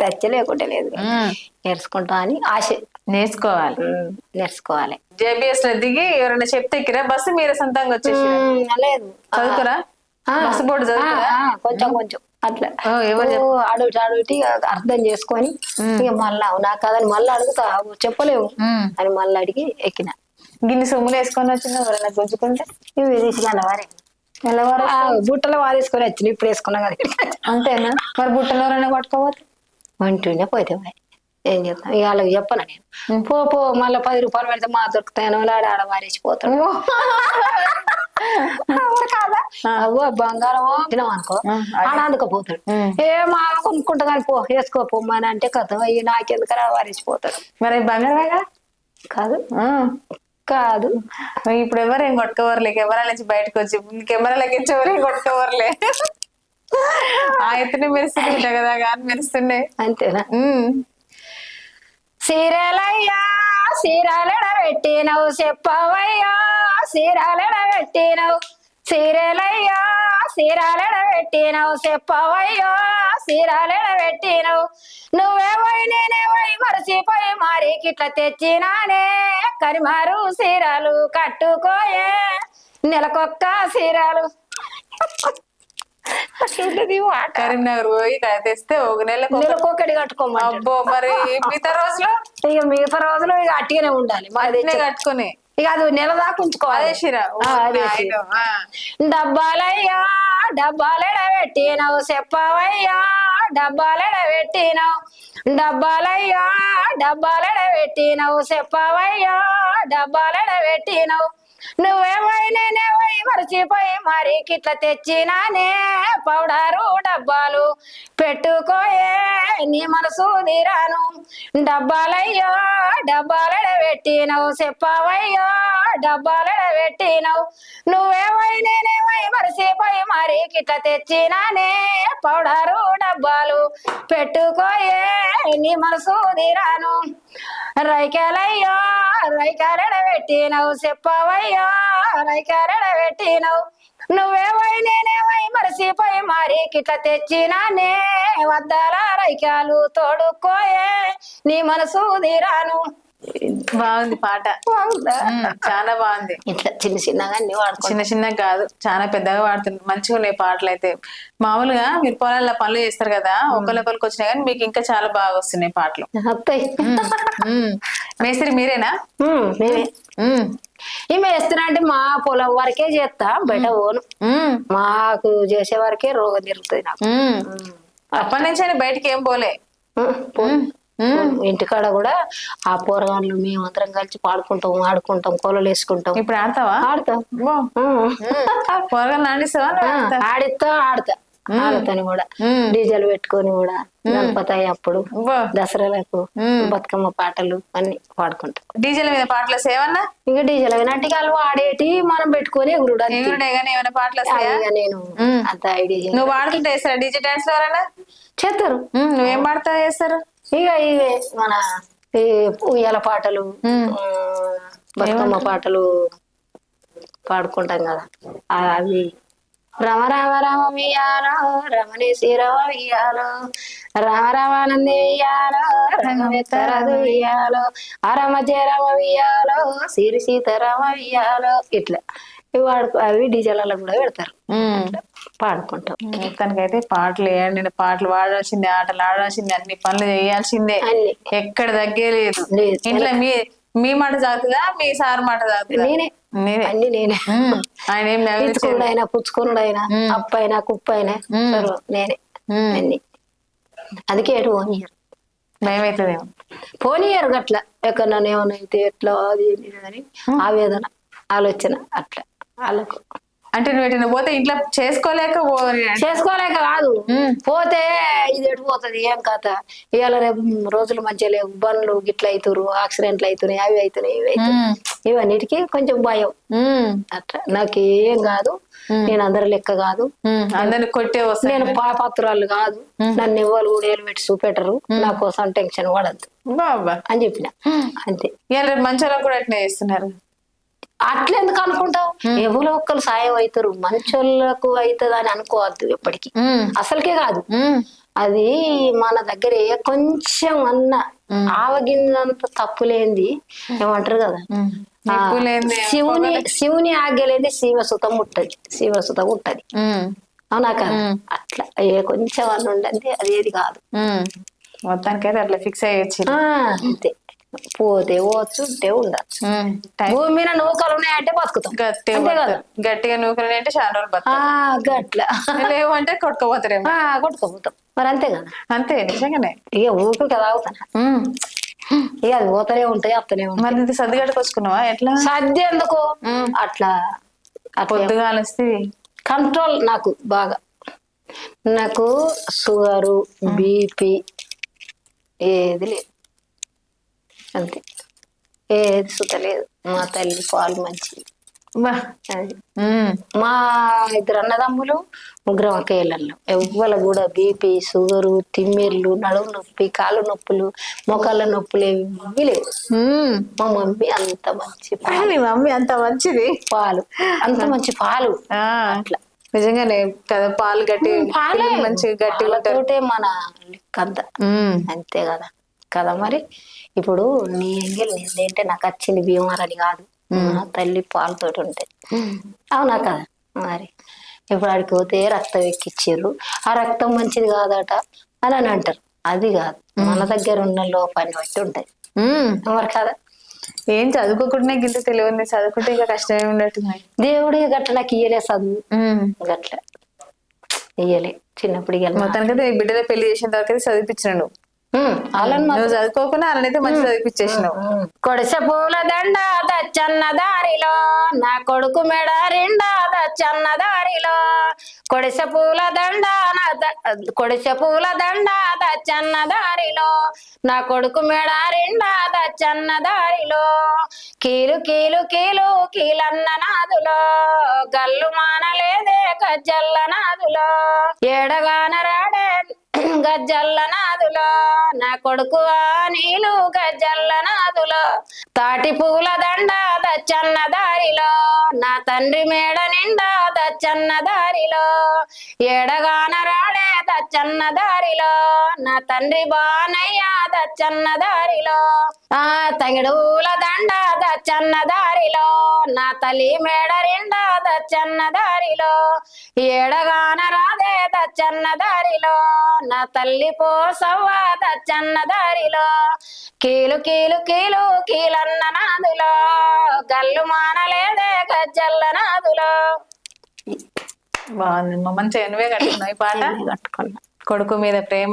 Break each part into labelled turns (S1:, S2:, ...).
S1: తెచ్చ లేకుంటే లేదు నేర్చుకుంటా అని ఆశ.
S2: నేర్చుకోవాలి.
S1: నేర్చుకోవాలి.
S2: జేబీఎస్లో దిగి ఎవరైనా చెప్తే ఎక్కిరా బస్సు మీరే సొంతంగా వచ్చేసి
S1: లేదు.
S2: చదువుకురా? బస్సు బోర్డు చదువుకురా?
S1: కొంచెం కొంచెం. అట్లా. అడుగుటి అడుగుటి అర్థం చేసుకొని ఇక మళ్ళా నా కథని మళ్ళీ అడుగుతా. చెప్పలేము
S2: ఉమ్.
S1: అని మళ్ళీ అడిగి ఎక్కిన.
S2: గిన్ని సొమ్ములు వేసుకొని వచ్చిన ఎవరైనా గుంజుకుంటే?
S1: ఇవి వారే
S2: తెల్లవారు
S1: బుట్టలో వారేసుకొని వచ్చిన. ఇప్పుడు వేసుకున్నా కదా.
S2: అంతేనా? మరి బుట్టలో ఎవరైనా పట్టుకోవచ్చు
S1: వంటుండే పోతే పోయి. ఏం చేస్తాం ఇక వాళ్ళకి చెప్పను నేను? పో పో మళ్ళీ పది రూపాయలు పెడితే మా దొరుకుతాయని ఆడ ఆడ కాదా? అవ్వ బంగారం తినాం అనుకో. ఆడ అందుకపోతాడు. ఏ మా కొనుక్కుంటా కానీ పో వేసుకోపోమ్మని అంటే కథ అయ్యి నాకెందుకు వారేసిపోతాడు
S2: మరి బంగారమేగా
S1: కాదు. కాదు.
S2: ఇప్పుడు ఎవరేం కొట్టుకోవర్లే? కెమెరా నుంచి బయటకు వచ్చి కెమెరాలకి ఎవరేం కొట్టుకోవర్లే? ఆ ఎత్తున మెరుస్తుండే కదా కానీ మెరుస్తుండే.
S1: అంతేనా. సీరలయ్యా సీరాలెడ పెట్టినవు చెప్పవయ్యా సీరాలెడ పెట్టినవు. సీరలయ్యా సీరాలెడ పెట్టినవు చెప్పవయ్యా సీరాలెడ పెట్టినవు. నువ్వే పోయి నేనే పోయి మరచిపోయి మారికి ఇట్లా తెచ్చినానే. కరిమారు సీరాలు కట్టుకోయే నెలకొక్క సీరాలు. మాట
S2: కరీంనగర్ పోయి తెస్తే ఒక నెలకు
S1: నెలకొక్కటి కట్టుకోమంటాడు.
S2: అబ్బో మరి మిగతా రోజులో
S1: ఇక మిగతా రోజులు ఇక అట్టిగానే ఉండాలి. మరి
S2: కట్టుకుని.
S1: ఇక అది నెల దాకా ఉంచుకోవాలి. డబ్బాలయ్యా డబ్బాలెడ పెట్టినవు చెప్పవయ్యా డబ్బాలెడ పెట్టినవు. డబ్బాలయ్యా డబ్బాలెడ పెట్టినవు చెప్పవయ్యా డబ్బాలెడ పెట్టినవు. నువ్వేమై నేనేమై మర్చిపోయి మరి కిట్ల తెచ్చినానే పౌడరు డబ్బాలు పెట్టుకోయే నీ మనసు తీరాను. డబ్బాలయ్యో డబ్బాలడ పెట్టినవు చెప్పవయ్యో డబ్బాలెడ పెట్టినవు. నువ్వేమై నేనేమై మరిసిపోయి మరి కిట తెచ్చినానే. పౌడరు డబ్బాలు పెట్టుకోయే నీ మనసు తీరాను. రైకాలయ్యో రైకాలెడ పెట్టినవు. చెప్పవయ్యో రైకాలెడ పెట్టినవు. నువ్వేమై నేనేమై మరిసిపోయి మరి కిట తెచ్చినానే. వద్దాల రైకాలు తోడుకోయే నీ మనసు తీరాను.
S2: బాగుంది పాట. చాలా బాగుంది.
S1: ఇట్లా చిన్న చిన్నగా అన్ని వాడుకో
S2: చిన్న చిన్న కాదు చాలా పెద్దగా వాడుతుంది మంచిగా ఉన్నాయి పాటలు అయితే మామూలుగా మీరు పొలాల్లో పనులు చేస్తారు కదా ఒకరికొకరికి వచ్చినాయి కానీ మీకు ఇంకా చాలా బాగా వస్తున్నాయి పాటలు. మేస్త్రి మీరేనా.
S1: ఈమె వేస్తున్నా అంటే మా పొలం వరకే చేస్తా బయట పోను. మాకు చేసే వరకే రోగం నాకు.
S2: ఉమ్. అప్పటి నుంచి బయటికి ఏం పోలే.
S1: ఇంటికాడ కూడా ఆ పోరగాళ్ళు మేము అందరం కలిసి పాడుకుంటాం ఆడుకుంటాం కోలలు వేసుకుంటాం.
S2: ఇప్పుడు ఆడతావా?
S1: ఆడతాం.
S2: బో.
S1: ఉమ్.
S2: పొరగా నాడిస్తావా నువ్వు
S1: ఆ,
S2: ఆడతా?
S1: ఆడిస్తా ఆడతా. ఆడతాను కూడా. డీజేలు పెట్టుకొని కూడా గణపతి అప్పుడు. దసరాలకు. బతుకమ్మ పాటలు అన్ని పాడుకుంటాం.
S2: డీజేల మీద పాటలు ఏమన్నా?
S1: ఇంకా డీజేలు వినట్టుగా వాడేటి మనం పెట్టుకొని ఎగురుడు
S2: ఏమైనా పాటలు
S1: నేను. అంత ఐడియా.
S2: నువ్వు పాడుతుంటే డీజే డాన్స్ ఎవరైనా?
S1: చేస్తారు.
S2: నువ్వేం పాడతావు వేస్తారు
S1: ఇక ఇవే మన ఈ ఉయ్యాల పాటలు. ఆ, బతుకమ్మ పాటలు పాడుకుంటాం కదా. ఆ, అవి రమ రామ రామ వియాలో రమణి శ్రీరమ వియాలో రామ రామానంది వియాలో రమణెత్తరదు వియాలో అరమ జరమ వియాలో సిరి సీతారామ వియాలో ఇట్లా. ఇవి వాడుకో అవి డీజేలలో కూడా పెడతారు. పాడుకుంటాం.
S2: మొత్తానికైతే పాటలు వేయండి. పాటలు పాడాల్సిందే ఆటలు ఆడాల్సిందే అన్ని పనులు చేయాల్సిందే.
S1: అన్ని.
S2: ఎక్కడ తగ్గలేదు
S1: లేదు.
S2: ఇంట్లో మీ మీ మాట సాగుతుందా మీ సార్ మాట సాగుతుందా
S1: నేనే. అన్ని నేనే.
S2: ఆయన ఏం
S1: పుచ్చుకున్నాడైనా అప్పైనా కుప్పైనా నేనే. అన్ని. అందుకే ఎటు పోనీయరు
S2: భయం అవుతుందేమో
S1: పోనీయరు గట్ల. ఎక్కడ నన్ను ఏమన్నా అయితే ఎట్లా అది అని ఆవేదన ఆలోచన అట్లా. వాళ్ళకు.
S2: అంటే నువ్వు ఎటైనా పోతే ఇంట్లో చేసుకోలేక పోని
S1: చేసుకోలేక కాదు. పోతే ఇది ఎటు పోతుంది? ఏం కథ? ఇవాళ రేపు రోజులు మంచిగా లేవు. బండ్లు గిట్ల అవుతురు యాక్సిడెంట్లు అవుతున్నాయి అవి అవుతున్నాయి ఇవి అవుతున్నాయి. ఇవన్నిటికీ కొంచెం భయం.
S2: ఉమ్.
S1: అట్లా. నాకు ఏం కాదు నేను అందరి లెక్క కాదు.
S2: ఉమ్. అందరిని కొట్టే వస్తాయి
S1: నేను పాపాత్రాలు కాదు. నన్ను ఎవరు కూడా ఏలు పెట్టి చూపెట్టరు నా కోసం టెన్షన్ పడద్దు.
S2: బాబా.
S1: అని చెప్పిన. అంతే.
S2: ఇవాళ రేపు మంచోళ్ళకి కూడా అట్నే చేస్తున్నారు.
S1: అట్లా ఎందుకు అనుకుంటావు? ఎవరో ఒక్కరు సాయం అవుతారు మంచోళ్ళకు అవుతుంది అని అనుకోవద్దు ఎప్పటికీ. అసలుకే కాదు. అది మన దగ్గర ఏ కొంచెం అన్న ఆవగింజంత తప్పు లేనిది ఏమంటారు కదా? శివుని శివుని ఆజ్ఞలేని శివసుతం ముట్టది శివసుతం
S2: ఉమ్.
S1: అవునా కదా? అట్లా ఏ కొంచెం అన్న ఉండదు అది ఏది కాదు.
S2: మొత్తానికైతే అట్లా ఫిక్స్ అయ్యొచ్చు
S1: అంతే. పోతే పోవచ్చు ఉంటే.
S2: టైం
S1: భూమి మీద నూకలు ఉన్నాయంటే బతుకుతాం.
S2: గట్టిగా. గట్టిగా నూకలు అంటే చాలా రోజులు
S1: గట్ల.
S2: లేవంటే కొట్టుకోపోతారేమో.
S1: ఆ, కొట్టుకోపోతాం. మరి అంతే కదా?
S2: అంతే నిజంగానే.
S1: ఇక కదా
S2: ఉమ్.
S1: ఇక అది పోతూనే ఉంటాయి అత్తనే ఉంటాయి
S2: మరి ఇంత సర్దిగట్టుకొచ్చుకున్నావా ఎట్లా?
S1: సద్య ఎందుకు? అట్లా
S2: వస్తే
S1: కంట్రోల్ నాకు బాగా. నాకు షుగరు బీపీ ఏది లేదు. అంతే. ఏది మా తల్లి పాలు మంచిది. అది. మా ఇద్దరు అన్నదమ్ములు ముగ్గురం ఒకే ఇళ్ళల్లో. ఎవ్వరు కూడా బీపీ షుగరు తిమ్మిర్లు నడుము నొప్పి కాళ్ళు నొప్పులు మోకాళ్ళ నొప్పులు ఏవి లేవు. మా మమ్మీ అంత మంచి
S2: మీ మమ్మీ అంత మంచిది.
S1: పాలు. అంత మంచి పాలు. అట్లా.
S2: నిజంగానే కదా పాలు గట్టి
S1: పాలే.
S2: ఉంటారు
S1: పాలతోటే మన కంత
S2: ఉమ్.
S1: అంతే కదా. కదా మరి? ఇప్పుడు నీ ఎంగిల్ ఏంటంటే నాకు వచ్చింది అని కాదు. నా తల్లి పాలతోటి ఉంటుంది అవునా కదా? మరి ఇప్పుడు ఆడికి పోతే రక్తం ఎక్కిచ్చిర్రు ఆ రక్తం మంచిది కాదట అని అని అంటారు. అది కాదు. మన దగ్గర ఉన్న లోపాన్ని బట్టి ఉంటది. మరి కదా?
S2: ఏం చదువుకోకుండా గింత తెలియదు చదువుకుంటే ఇంకా కష్టమే ఉన్నట్టుంది
S1: దేవుడి గట్ల నాకు ఇయ్యలే చదువు. గట్ల. ఇయ్యలే. చిన్నప్పుడు
S2: మొత్తానికైతే ఈ బిడ్డల పెళ్ళి చేసిన తర్వాత చదివిపించినాడు. నువ్వు చదువుకోకుండా వాళ్ళనైతే మంచి చదివిపించేసినావు
S1: కొడిసె పూల దండ దచ్చన్న దారిలో నా కొడుకు మెడ రిండా దచ్చన్న దారిలో. కొడిసె పూల దండ నా కొడిసె పూల దండ దచ్చన్న దారిలో నా కొడుకు మెడ రిండా దచ్చన్న దారిలో. కీలు కీలు కీలు కీలన్న నాదులో గల్లు మానలేదే గజ్జల్ల నాదులో. ఏడగాన రాడే గజ్జల్ల నాదులో నా కొడుకు ఆ నీలు గజ్జల్ల నాదులో తాటి పువ్వుల దండ దచ్చన్న దారిలో నా తండ్రి మేడ నిండా దచ్చన్న దారిలో ఏడగాన రాడే దచ్చన్న దారిలో నా తండ్రి బానయ్య దచ్చన్న దారిలో ఆ తంగిడూల దండ దచ్చన్న దారిలో నా తల్లి మేడ నిండా దచ్చన్న దారిలో ఏడగాన రాదే దచ్చన్న దారిలో నా తల్లి పోసవ్వ దచ్చన్న దారిలో కీలు కీలు కీలు కీలన్న నాదులో గల్లు మానలేదే గజ్జల్ల నాదులో
S2: బాగుంది మా మంచిగా నువ్వే కట్టుకున్నావు ఈ పాట?
S1: కట్టుకున్నా.
S2: కొడుకు మీద ప్రేమ.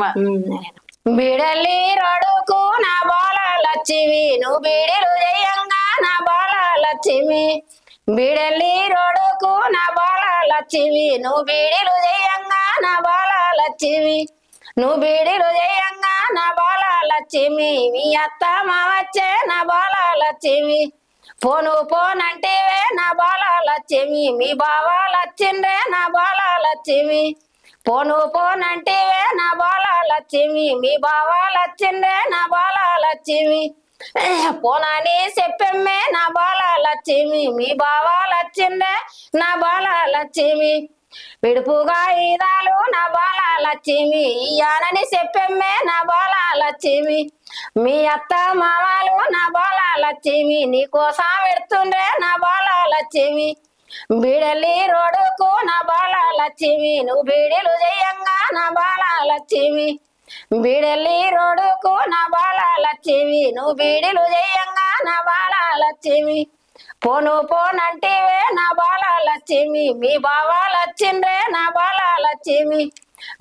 S1: బిడలి రడుకు నా బాల లచ్చివి నువ్వు బీడీలు చేయంగా నా బాల లచ్చివి బిడలి రోడుకు నా బాల లచ్చివి నువ్వు బీడీలు చేయంగా నా బాల లచ్చివి నువ్వు బీడీలు చేయంగా నా బాల మీ అత్త మా వచ్చే నా బాల లచ్చివి పోను పోనంటివే నా బాల మీ బావ లచ్చిండ్రే నా బాల లచ్చివి పోను పోనంటివే నా బాల మీ బావ లచ్చిండే నా బాల లచ్చిమి పోనని చెప్పమ్మే నా బాల మీ బావ లచ్చిండే నా బాల విడుపుగా ఈదాలు నా బాల లక్ష్మి ఇయ్యానని చెప్పమ్మే నా బాల లక్ష్మి. మీ అత్త మామలు నా బాల లక్ష్మి నీకోసం నా బాల లక్ష్మి. బిడలి రోడ్డుకు నా బాల లక్ష్మి నువ్వు బీడీలు చెయ్యంగా నా బాల లక్ష్మి. బిడలి రోడ్డుకు నా బాల లక్ష్మి నువ్వు బీడీలు చెయ్యంగా నా బాల లక్ష్మి. పోను పోనంటివే నా బాల లచ్చిమి? మీ బావ లచ్చిండ్రే నా బాల లచ్చిమి?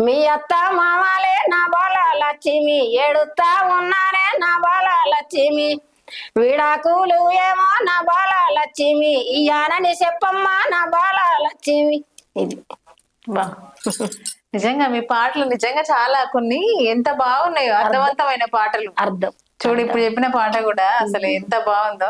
S1: మీ అత్త మామలే నా బాల లచ్చిమి? ఏడుతా ఉన్నారే నా బాల లచ్చిమి? విడాకులు ఏమో నా బాల లచ్చిమి? ఇయ్యానని చెప్పమ్మా నా బాల లచ్చిమి? ఇది.
S2: బా. నిజంగా మీ పాటలు నిజంగా చాలా కొన్ని ఎంత బాగున్నాయో అర్థవంతమైన పాటలు.
S1: అర్థం.
S2: చూడు ఇప్పుడు చెప్పిన పాట కూడా అసలు ఎంత బాగుందో.